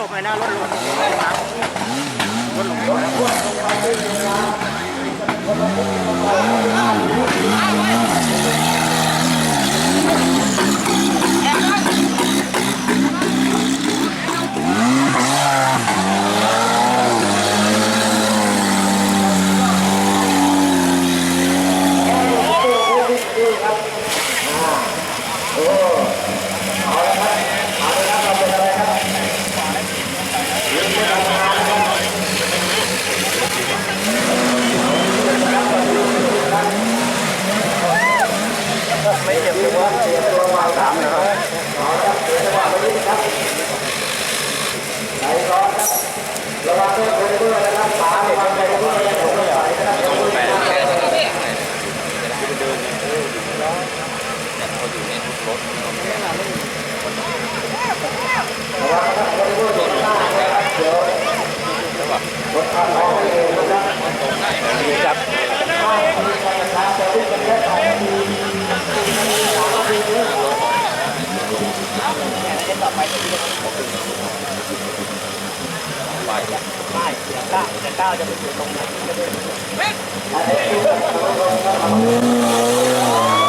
ลงเลยนะลดลงครับลดลงโอ้ 没去过，没去过。 ไปจะเรียกไปใช่เดี๋ยวก้าวเดี๋ยวก้าวจะไปอยู่ตรงไหนก็ได้